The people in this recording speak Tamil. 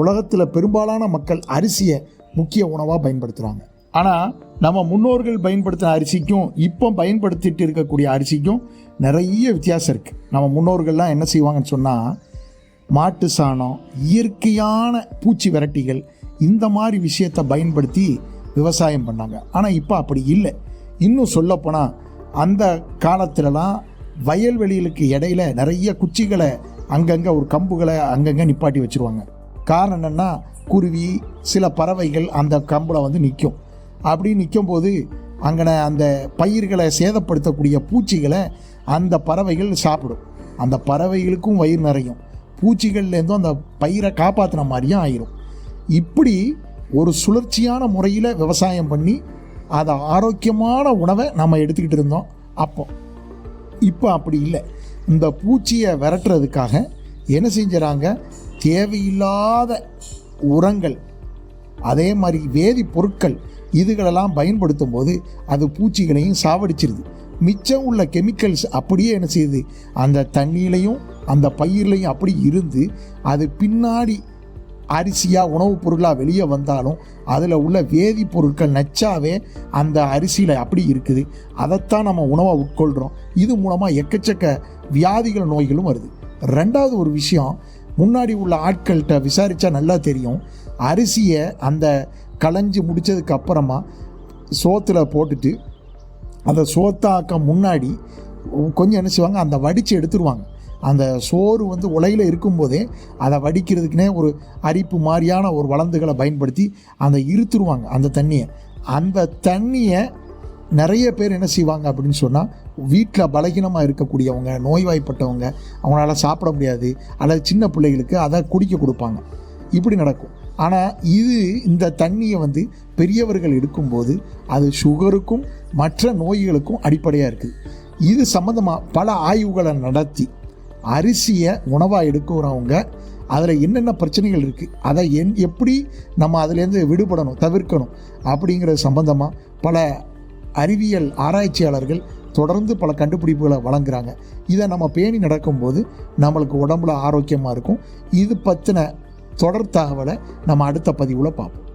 உலகத்தில் பெரும்பாலான மக்கள் அரிசியை முக்கிய உணவாக பயன்படுத்துகிறாங்க ஆனால் நம்ம முன்னோர்கள் பயன்படுத்தின அரிசிக்கும் இப்போ பயன்படுத்திட்டு இருக்கக்கூடிய அரிசிக்கும் நிறைய வித்தியாசம் இருக்குது நம்ம முன்னோர்கள்லாம் என்ன செய்வாங்கன்னு சொன்னால் மாட்டு சாணம் இயற்கையான பூச்சி விரட்டிகள் இந்த மாதிரி விஷயத்தை பயன்படுத்தி விவசாயம் பண்ணாங்க. ஆனால் இப்போ அப்படி இல்லை. இன்னும் சொல்லப்போனால் அந்த காலத்திலலாம் வயல்வெளிகளுக்கு இடையில நிறைய குச்சிகளை அங்கங்கே ஒரு கம்புகளை அங்கங்கே நிப்பாட்டி வச்சுருவாங்க. காரணம் என்னென்னா குருவி சில பறவைகள் அந்த கம்பில் வந்து நிற்கும் அப்படி நிற்கும் போது அந்த பயிர்களை சேதப்படுத்தக்கூடிய பூச்சிகளை அந்த பறவைகள் சாப்பிடும். அந்த பறவைகளுக்கும் வயிறு நிறையும். பூச்சிகள்லேருந்தும் அந்த பயிரை காப்பாற்றின மாதிரியும் ஆயிரும். இப்படி ஒரு சுழற்சியான முறையில் விவசாயம் பண்ணி அதை ஆரோக்கியமான உணவை நம்ம எடுத்துக்கிட்டு இருந்தோம் அப்போ. இப்போ அப்படி இல்லை. இந்த பூச்சியை விரட்டுறதுக்காக என்ன செஞ்சுறாங்க? தேவையில்லாத உரங்கள் அதே மாதிரி வேதிப்பொருட்கள் இதுகளெல்லாம் பயன்படுத்தும் போது அது பூச்சிகளையும் சாவடிச்சிருது. மிச்சம் உள்ள கெமிக்கல்ஸ் அப்படியே என்ன செய்யுது? அந்த தண்ணியிலையும் அந்த பயிர்லையும் அப்படி இருந்து அது பின்னாடி அரிசியாக உணவுப் பொருளாக வெளியே வந்தாலும் அதில் உள்ள வேதிப்பொருட்கள் நச்சாவே அந்த அரிசியில் அப்படி இருக்குது. அதைத்தான் நம்ம உணவை உட்கொள்கிறோம் இது மூலமாக எக்கச்சக்க வியாதிகள் நோய்களும் வருது. ரெண்டாவது ஒரு விஷயம் முன்னாடி உள்ள ஆட்கள்கிட்ட விசாரித்தா நல்லா தெரியும். அரிசியை அந்த களைஞ்சி முடித்ததுக்கு அப்புறமா சோத்தில் போட்டுட்டு அந்த சோத்தாக்க முன்னாடி கொஞ்சம் என்ன செய்வாங்க அந்த வடித்து எடுத்துருவாங்க. அந்த சோறு வந்து உலையில் இருக்கும்போதே அதை வடிக்கிறதுக்குனே ஒரு அரிப்பு மாதிரியான ஒரு வளந்துகளை பயன்படுத்தி அந்த இருத்துருவாங்க அந்த தண்ணியை. அந்த தண்ணியை நிறைய பேர் என்ன செய்வாங்க அப்படின்னு சொன்னால் வீட்டில் பலகீனமாக இருக்கக்கூடியவங்க நோய்வாய்ப்பட்டவங்க அவங்களால சாப்பிட முடியாது அல்லது சின்ன பிள்ளைகளுக்கு அதை குடிக்க கொடுப்பாங்க. இப்படி நடக்கும். ஆனால் இது இந்த தண்ணியை வந்து பெரியவர்கள் எடுக்கும்போது அது சுகருக்கும் மற்ற நோய்களுக்கும் அடிப்படையாக இருக்குது இது சம்மந்தமாக பல ஆய்வுகளை நடத்தி அரிசியை உணவாக எடுக்கிறவங்க அதில் என்னென்ன பிரச்சனைகள் இருக்குது அதை என் எப்படி நம்ம அதுலேருந்து விடுபடணும் தவிர்க்கணும் அப்படிங்கிறது சம்மந்தமாக பல அறிவியல் ஆராய்ச்சியாளர்கள் தொடர்ந்து பல கண்டுபிடிப்புகளை வழங்குறாங்க. இதை நம்ம பேணி நடக்கும்போது நம்மளுக்கு உடம்புல ஆரோக்கியமாக இருக்கும். இது பற்றின தொடர் தகவலை நம்ம அடுத்த பதிவில் பார்ப்போம்.